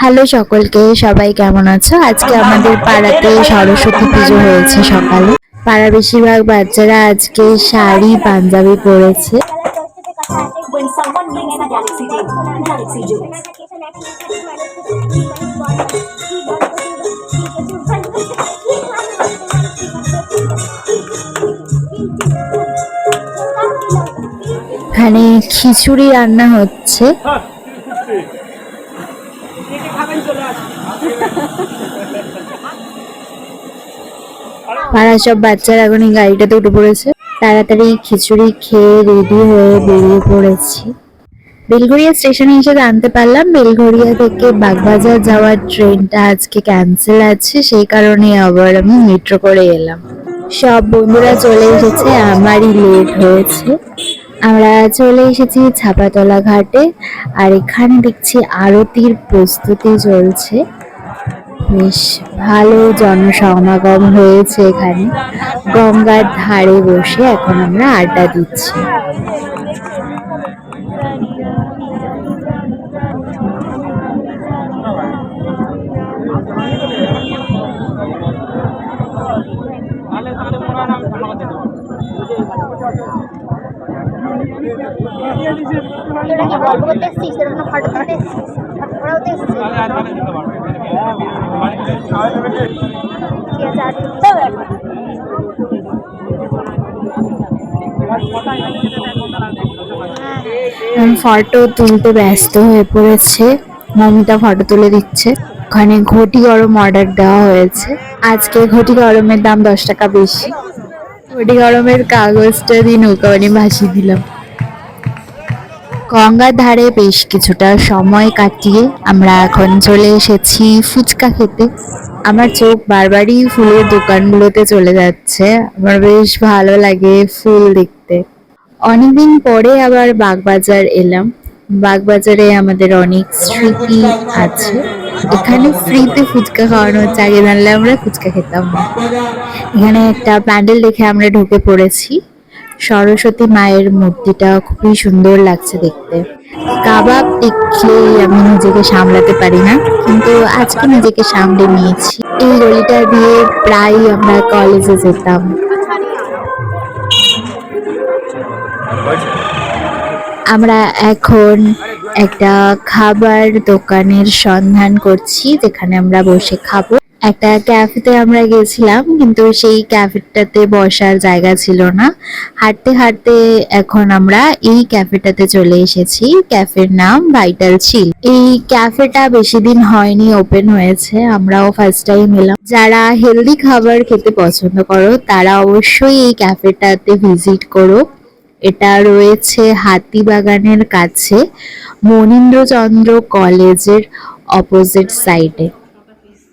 Hello সকলকে, সবাই কেমন আছো? আজকে আমাদের পাড়াতে সরস্বতী পুজো হয়েছে সকালে। পাড়া বেশিরভাগ বাচ্চারা আজকে শাড়ি, পাঞ্জাবি পরেছে. এখানে খিচুড়ি রান্না হচ্ছে। পাড়ার সব বাচ্চারা এখন এই গাড়িটাতে উঠে পড়েছে। তাড়াতাড়ি খিচুড়ি খেয়ে রেডি হয়ে বেরিয়ে পড়েছি। বেলঘরিয়া স্টেশনে এসে জানতে পারলাম বেলঘরিয়া থেকে বাগবাজার যাওয়ার ট্রেনটা আজকে ক্যান্সেল আছে, সেই কারণে আবার আমি মেট্রো করে এলাম। সব বন্ধুরা চলে এসেছে, আমারই লেট হয়েছে। আমরা চলে এসেছি ছাপাতলা ঘাটে, আর এখানে দেখছি আরতির প্রস্তুতি চলছে। বেশ ভালো জনসমাগম হয়েছে এখানে। গঙ্গার ধারে বসে এখন আমরা আড্ডা দিচ্ছি। ফটো তুলতে ব্যস্ত হয়ে পড়েছে। মমিতা ফটো তুলে দিচ্ছে। ওখানে ঘটি গরম অর্ডার দেওয়া হয়েছে। আজকে ঘটি গরমের দাম দশ টাকা বেশি। ঘটি গরমের কাগজটা দিয়ে নৌকা বানিয়ে ভাসিয়ে দিলাম। গঙ্গার ধারে বেশ কিছুটা সময় কাটিয়ে আমরা এখন চলে এসেছি ফুচকা খেতে। আমার চোখ বারবারই ফুলের দোকানগুলোতে চলে যাচ্ছে। আমার বেশ ভালো লাগে ফুল দেখতে। অনেকদিন পরে আবার বাগবাজার এলাম। বাগবাজারে আমাদের অনেক স্মৃতি আছে। এখানে ফ্রিতে ফুচকা খাওয়ানো হচ্ছে। আগে জানলে আমরা ফুচকা খেতাম। না এখানে একটা প্যান্ডেল দেখে আমরা ঢুকে পড়েছি। সরস্বতী মায়ের মূর্তিটা খুবই সুন্দর লাগছে দেখতে। কাবাব দেখলেই আমি নিজেকে সামলাতে পারি না, কিন্তু আজকে নিজেকে সামলে নিয়েছি। এই গলিটা দিয়ে প্রায় আমরা কলেজে যেতাম। আমরা এখন একটা খাবার দোকানের সন্ধান করছি, যেখানে আমরা বসে খাব। একটা ক্যাফেতে আমরা গেছিলাম, কিন্তু সেই ক্যাফেটাতে বসার জায়গা ছিল না। হাঁটতে হাঁটতে এখন আমরা এই ক্যাফেটাতে চলে এসেছি। ক্যাফের নাম ভাইটাল ছিল এই ক্যাফেটা বেশি দিন হয়নি, ওপেন হয়েছে। আমরাও ফার্স্ট টাইম এলাম। যারা হেলদি খাবার খেতে পছন্দ করো, তারা অবশ্যই এই ক্যাফেটাতে ভিজিট করো। এটা রয়েছে হাতিবাগানের কাছে, মনীন্দ্রচন্দ্র কলেজের অপোজিট সাইডে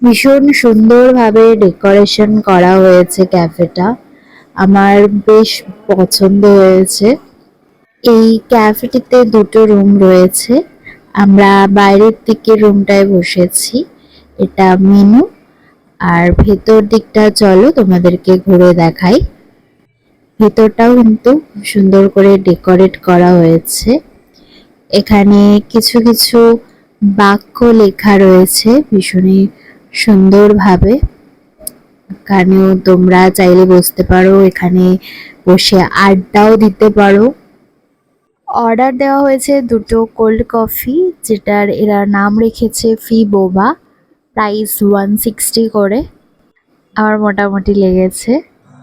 ভীষণ সুন্দরভাবে ডেকোরেশন করা হয়েছে ক্যাফেটা আমার বেশ পছন্দ হয়েছে। এই ক্যাফেটিতে দুটো রুম রয়েছে। আমরা বাইরের দিকে রুমটায় বসেছি। এটা মেনু। আর ভেতর দিকটা চলো, তোমাদেরকে ঘুরে দেখাই। ভেতরটাও কিন্তু সুন্দর করে ডেকোরেট করা হয়েছে। এখানে কিছু কিছু বাক্য লেখা রয়েছে ভীষণই সুন্দরভাবে। এখানেও তোমরা চাইলে বসতে পারো, এখানে বসে আড্ডাও দিতে পারো। অর্ডার দেওয়া হয়েছে দুটো কোল্ড কফি, যেটার এরা নাম রেখেছে ফি বোবা, প্রাইস ওয়ান সিক্সটি করে। আমার মোটামুটি লেগেছে।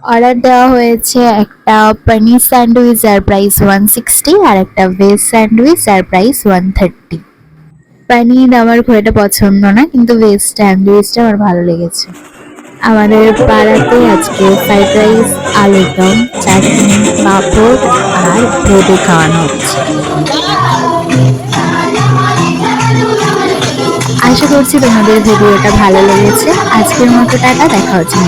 অর্ডার দেওয়া হয়েছে একটা পনির স্যান্ডউইচ যার প্রাইস ওয়ান সিক্সটি আর একটা ভেজ স্যান্ডউইচ যার প্রাইস ওয়ান থার্টি পনির আমার খুব একটা পছন্দ না, কিন্তু ভেজ স্যান্ডউইচটা আমার ভালো লেগেছে। আমাদের পাড়াতে আজকে ফ্রাইড রাইস আলুর দম, চাটনি, পাঁপড় আর বোঁদে খাওয়ানো হচ্ছে। আশা করছি তোমাদের ভিডিওটা ভালো লেগেছে। আজকের মতো টাকা দেখা হচ্ছে